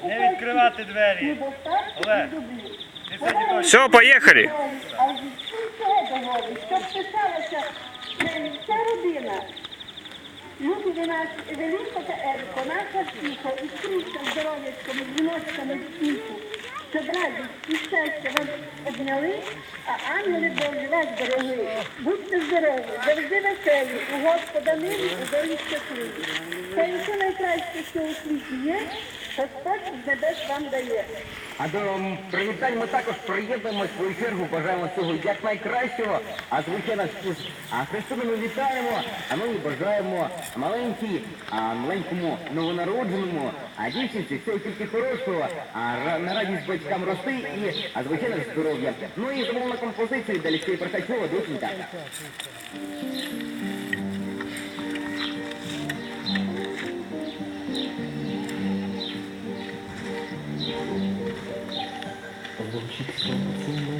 Не відкривати двері. Олег, ти сьогодні точно. Все, поїхали. А від цього договору, щоб писалося е, ця родина. Люди до нас, Евелінка та Ерко, наша всіха, і скрізь здоров'ячками, жіночками всіху, щоб радість і щастя вам обняли, а ангели Божі вас берегли. Будьте здорові, завжди веселі, у Господа милі, у долі щасливі. Це і все найкраще, що у світі є, А до привітань ми також приєднуємо в свою чергу, бажаємо всього як найкращого, а звичайно а Христину ми вітаємо, а ми бажаємо маленькій, а маленькому новонародженому, а дівчинці всього тільки хорошого, а на радість батькам рости і, а звичайно здоров'я. Ну і замовна композиція для Лісії Персачова, доченька. Сонця